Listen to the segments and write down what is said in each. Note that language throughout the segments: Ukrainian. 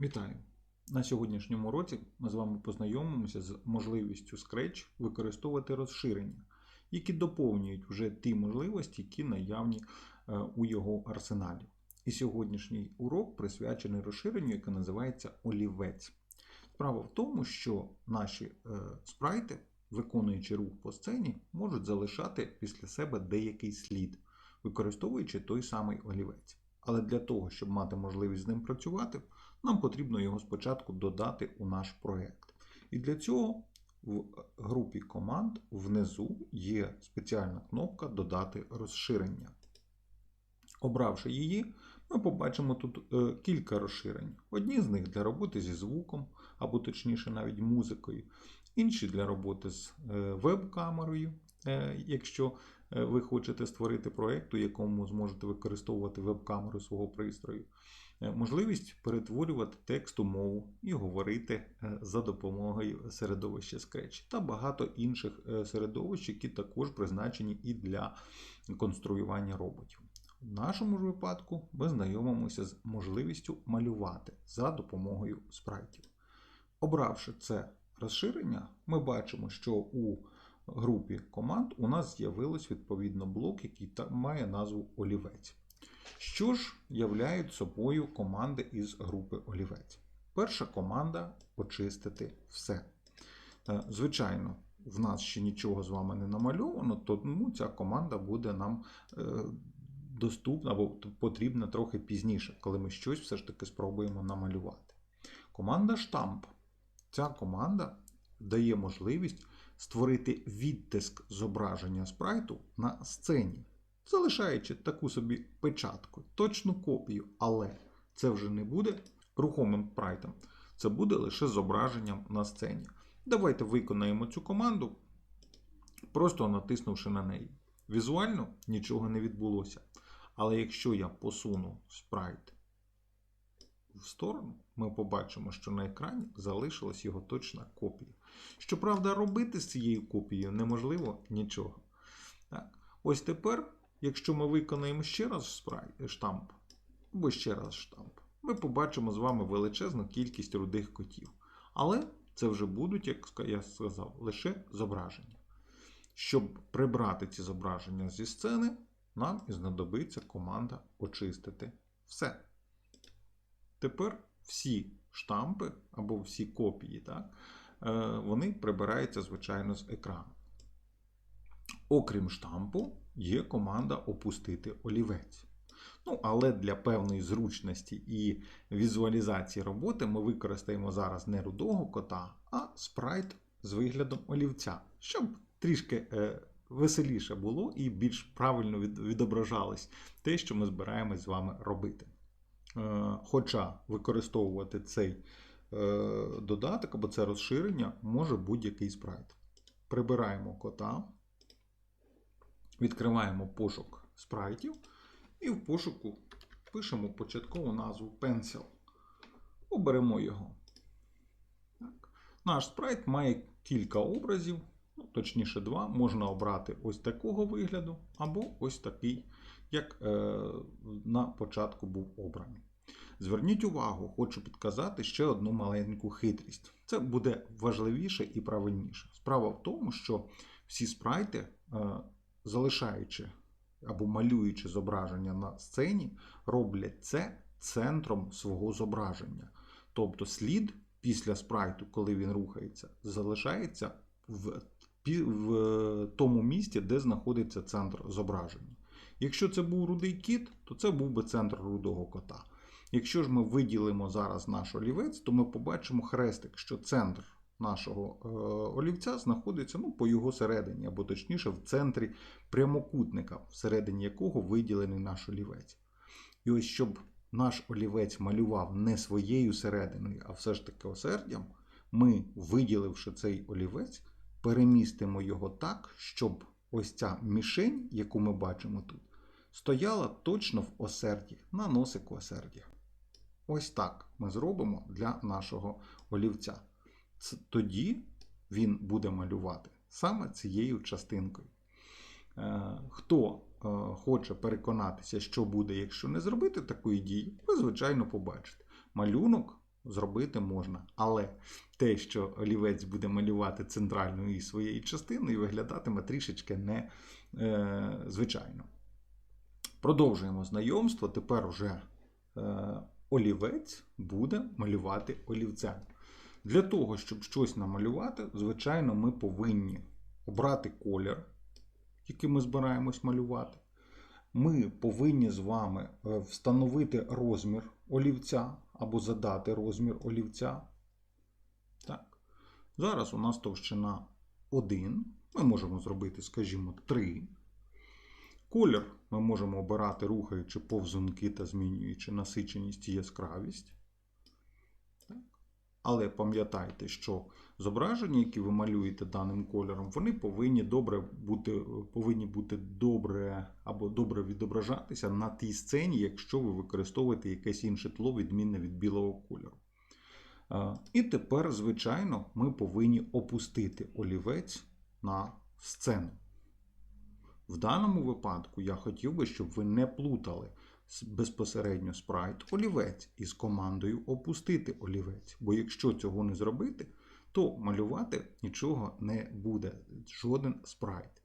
Вітаю! На сьогоднішньому уроці ми з вами познайомимося з можливістю Scratch використовувати розширення, які доповнюють вже ті можливості, які наявні е, у його арсеналі. І сьогоднішній урок присвячений розширенню, яке називається олівець. Справа в тому, що наші е, спрайти, виконуючи рух по сцені, можуть залишати після себе деякий слід, використовуючи той самий олівець. Але для того, щоб мати можливість з ним працювати, нам потрібно його спочатку додати у наш проєкт. І для цього в групі команд внизу є спеціальна кнопка Додати розширення. Обравши її, ми побачимо тут е, кілька розширень. Одні з них для роботи зі звуком, або точніше навіть музикою, інші для роботи з е, веб-камерою, е, якщо ви хочете створити проєкт, у якому зможете використовувати веб-камеру свого пристрою. Е, Можливість перетворювати текст у мову і говорити е, за допомогою середовища Scratch та багато інших е, середовищ, які також призначені і для конструювання роботів. В нашому ж випадку ми знайомимося з можливістю малювати за допомогою спрайтів. Обравши це розширення, ми бачимо, що у групі команд у нас з'явилось відповідно блок, який має назву олівець. Що ж являють собою команди із групи олівець? Перша команда очистити все. Е, Звичайно, в нас ще нічого з вами не намальовано, тому ця команда буде нам е, доступна або потрібна трохи пізніше, коли ми щось все ж таки спробуємо намалювати. Команда штамп. Ця команда дає можливість створити відтиск зображення спрайту на сцені, залишаючи таку собі печатку, точну копію, але це вже не буде рухомим спрайтом, це буде лише зображенням на сцені. Давайте виконаємо цю команду, просто натиснувши на неї. Візуально нічого не відбулося. Але якщо я посуну спрайт в сторону, ми побачимо, що на екрані залишилась його точна копія. Щоправда, робити з цією копією неможливо нічого. Так. Ось тепер, якщо ми виконаємо ще раз штамп, або ще раз штамп, ми побачимо з вами величезну кількість рудих котів. Але це вже будуть, як я сказав, лише зображення. Щоб прибрати ці зображення зі сцени, нам і знадобиться команда очистити все. Тепер всі штампи або всі копії, так, е, вони прибираються, звичайно, з екрану. Окрім штампу, є команда опустити олівець. Ну, але для певної зручності і візуалізації роботи ми використаємо зараз не рудого кота, а спрайт з виглядом олівця, щоб трішки е, веселіше було і більш правильно відображалось те, що ми збираємось з вами робити. Е, Хоча використовувати цей е, додаток або це розширення може будь-який спрайт. Прибираємо кота, відкриваємо пошук спрайтів і в пошуку пишемо початкову назву Pencil. Оберемо його. Так. Наш спрайт має кілька образів, ну, точніше два. Можна обрати ось такого вигляду, або ось такий, як е, на початку був обраний. Зверніть увагу, хочу підказати ще одну маленьку хитрість. Це буде важливіше і правильніше. Справа в тому, що всі спрайти, е, залишаючи або малюючи зображення на сцені, роблять це центром свого зображення. Тобто слід після спрайту, коли він рухається, залишається в, в тому місці, де знаходиться центр зображення. Якщо це був рудий кіт, то це був би центр рудого кота. Якщо ж ми виділимо зараз наш олівець, то ми побачимо хрестик, що центр нашого е, олівця знаходиться ну, по його середині, або точніше в центрі прямокутника, всередині якого виділений наш олівець. І ось щоб наш олівець малював не своєю серединою, а все ж таки осердям, ми, виділивши цей олівець, перемістимо його так, щоб ось ця мішень, яку ми бачимо тут, стояла точно в осерді, на носику осердя. Ось так ми зробимо для нашого олівця. Тоді він буде малювати саме цією частинкою. Е, Хто е, хоче переконатися, що буде, якщо не зробити такої дії, ви, звичайно, побачите. Малюнок зробити можна. Але те, що олівець буде малювати центральною своєю частиною, виглядатиме трішечки не е. Продовжуємо знайомство. Тепер вже е, олівець буде малювати олівцем. Для того, щоб щось намалювати, звичайно, ми повинні обрати колір, який ми збираємось малювати. Ми повинні з вами е, встановити розмір олівця або задати розмір олівця. Так. Зараз у нас товщина 1. Ми можемо зробити, скажімо, 3. Колір ми можемо обирати, рухаючи повзунки та змінюючи насиченість і яскравість. Але пам'ятайте, що зображення, які ви малюєте даним кольором, вони повинні добре бути, повинні бути добре або добре відображатися на тій сцені, якщо ви використовуєте якесь інше тло, відмінне від білого кольору. І тепер, звичайно, ми повинні опустити олівець на сцену. В даному випадку я хотів би, щоб ви не плутали безпосередньо спрайт олівець із командою опустити олівець. Бо якщо цього не зробити, то малювати нічого не буде, жоден спрайт.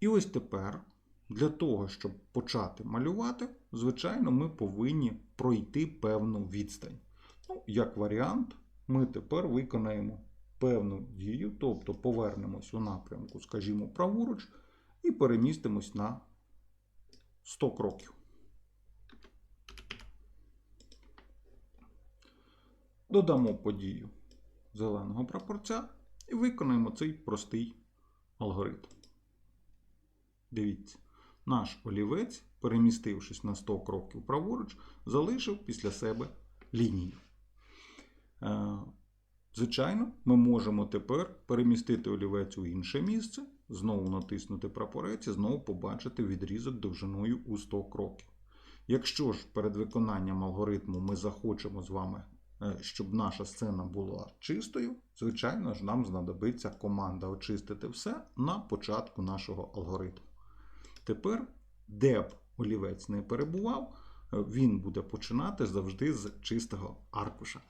І ось тепер, для того, щоб почати малювати, звичайно, ми повинні пройти певну відстань. Ну, як варіант, ми тепер виконаємо певну дію, тобто повернемось у напрямку, скажімо, праворуч, і перемістимось на 100 кроків. Додамо подію зеленого прапорця і виконаємо цей простий алгоритм. Дивіться, наш олівець, перемістившись на 100 кроків праворуч, залишив після себе лінію. Е, Звичайно, ми можемо тепер перемістити олівець у інше місце, знову натиснути прапорець і знову побачити відрізок довжиною у 100 кроків. Якщо ж перед виконанням алгоритму ми захочемо з вами, е, щоб наша сцена була чистою, звичайно ж нам знадобиться команда очистити все на початку нашого алгоритму. Тепер, де б олівець не перебував, е, він буде починати завжди з чистого аркуша.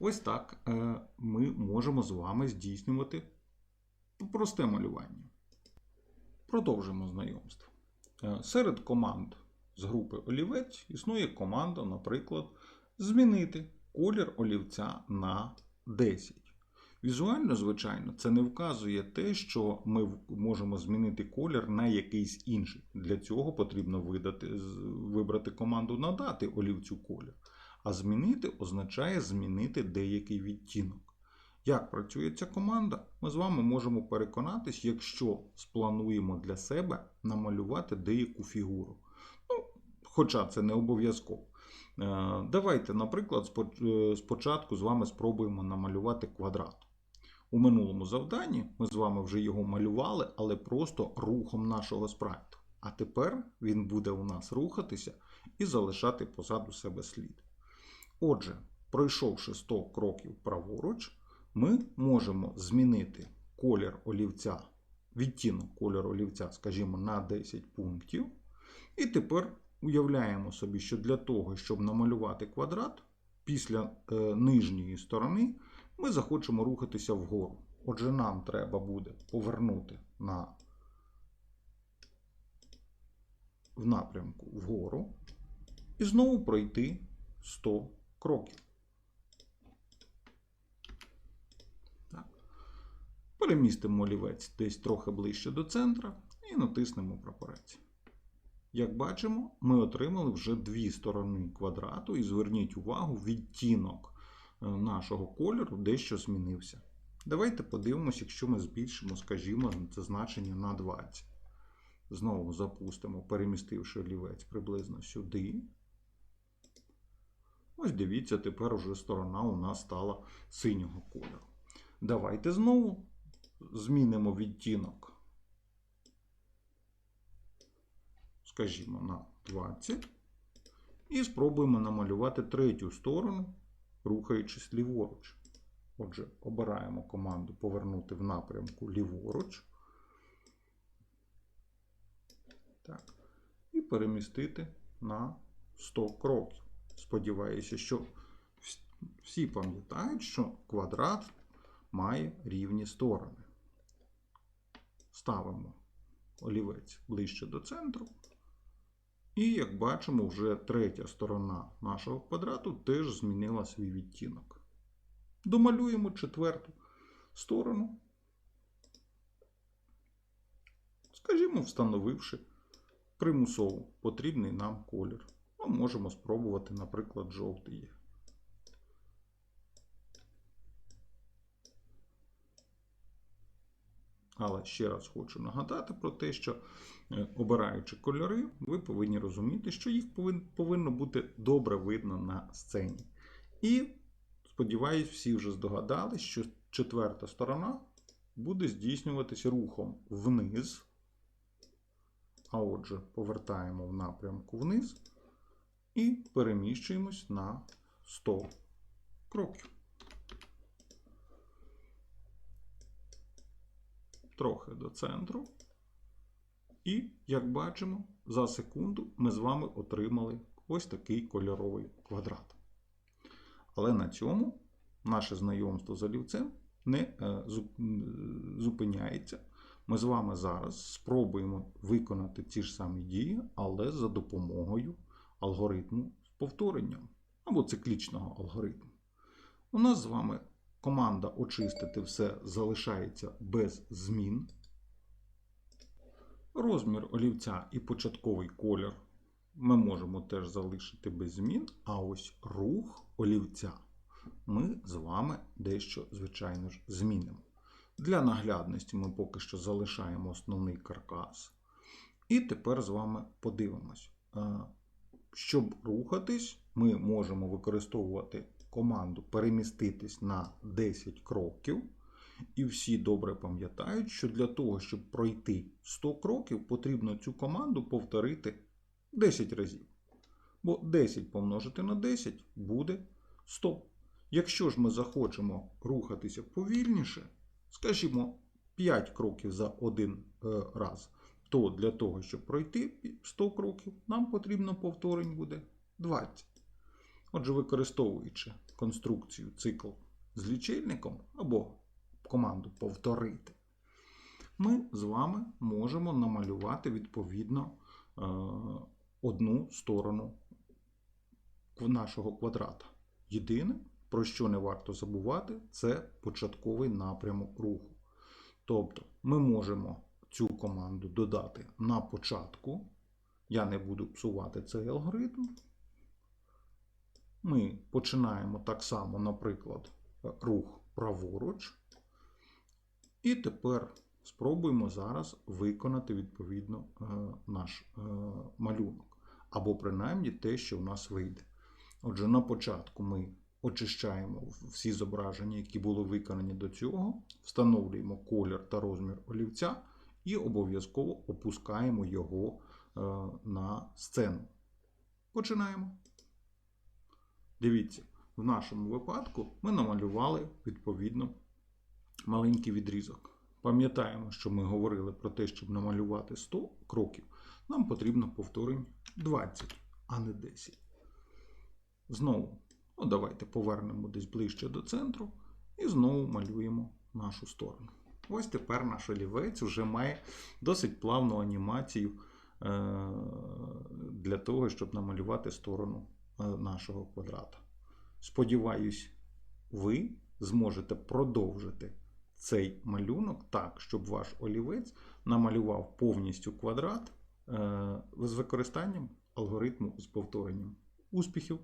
Ось так е, ми можемо з вами здійснювати просте малювання. Продовжимо знайомство. Е, Серед команд з групи олівець існує команда, наприклад, змінити колір олівця на 10. Візуально, звичайно, це не вказує те, що ми можемо змінити колір на якийсь інший. Для цього потрібно видати, вибрати команду надати олівцю колір. А змінити означає змінити деякий відтінок. Як працює ця команда, ми з вами можемо переконатись, якщо сплануємо для себе намалювати деяку фігуру. Ну, хоча це не обов'язково. Е, Давайте, наприклад, е, спочатку з вами спробуємо намалювати квадрат. У минулому завданні ми з вами вже його малювали, але просто рухом нашого спрайту. А тепер він буде у нас рухатися і залишати позаду себе слід. Отже, пройшовши 100 кроків праворуч, ми можемо змінити колір олівця, відтінок кольору олівця, скажімо, на 10 пунктів. І тепер уявляємо собі, що для того, щоб намалювати квадрат, після е, нижньої сторони ми захочемо рухатися вгору. Отже, нам треба буде повернути на, в напрямку вгору і знову пройти 100 кроків. Так. Перемістимо олівець десь трохи ближче до центра і натиснемо прапорець. Як бачимо, ми отримали вже дві сторони квадрату, і зверніть увагу, відтінок е, нашого кольору дещо змінився. Давайте подивимося, якщо ми збільшимо, скажімо, це значення на 20. Знову запустимо, перемістивши олівець приблизно сюди. Ось дивіться, тепер уже сторона у нас стала синього кольору. Давайте знову змінимо відтінок. Скажімо, на 20. І спробуємо намалювати третю сторону, рухаючись ліворуч. Отже, обираємо команду повернути в напрямку ліворуч. Так. І перемістити на 100 кроків. Сподіваюся, що всі пам'ятають, що квадрат має рівні сторони. Ставимо олівець ближче до центру. І, як бачимо, вже третя сторона нашого квадрату теж змінила свій відтінок. Домалюємо четверту сторону, скажімо, встановивши примусово потрібний нам колір. Ми можемо спробувати, наприклад, жовтий. Але ще раз хочу нагадати про те, що е, обираючи кольори, ви повинні розуміти, що їх повинно бути добре видно на сцені. І, сподіваюсь, всі вже здогадались, що четверта сторона буде здійснюватися рухом вниз. А отже, повертаємо в напрямку вниз і переміщуємось на 100 кроків. Трохи до центру. І, як бачимо, за секунду ми з вами отримали ось такий кольоровий квадрат. Але на цьому наше знайомство з олівцем не е, зупиняється. Ми з вами зараз спробуємо виконати ті ж самі дії, але за допомогою алгоритму з повторенням або циклічного алгоритму. У нас з вами команда очистити все залишається без змін. Розмір олівця і початковий колір ми можемо теж залишити без змін, а ось рух олівця ми з вами дещо, звичайно ж, змінимо. Для наглядності ми поки що залишаємо основний каркас. І тепер з вами подивимось. Щоб рухатись, ми можемо використовувати команду переміститись на 10 кроків. І всі добре пам'ятають, що для того, щоб пройти 100 кроків, потрібно цю команду повторити 10 разів. Бо 10 помножити на 10 буде 100. Якщо ж ми захочемо рухатися повільніше, скажімо, 5 кроків за один е, раз, то для того, щоб пройти 100 кроків, нам потрібно повторень буде 20. Отже, використовуючи конструкцію цикл з лічильником або команду повторити, ми з вами можемо намалювати відповідно е, одну сторону нашого квадрата. Єдине, про що не варто забувати, це початковий напрямок руху. Тобто ми можемо цю команду додати на початку. Я не буду псувати цей алгоритм. Ми починаємо так само, наприклад, рух праворуч. І тепер спробуємо зараз виконати відповідно е, наш е, малюнок. Або принаймні те, що в нас вийде. Отже, на початку ми очищаємо всі зображення, які були виконані до цього, встановлюємо колір та розмір олівця і обов'язково опускаємо його е, на сцену. Починаємо. Дивіться, в нашому випадку ми намалювали відповідно маленький відрізок. Пам'ятаємо, що ми говорили про те, щоб намалювати 100 кроків, нам потрібно повторень 20, а не 10. Знову, ну давайте повернемо десь ближче до центру і знову малюємо нашу сторону. Ось тепер наш олівець вже має досить плавну анімацію е, для того, щоб намалювати сторону нашого квадрата. Сподіваюсь, ви зможете продовжити цей малюнок так, щоб ваш олівець намалював повністю квадрат е, з використанням алгоритму з повторенням. Успіхів!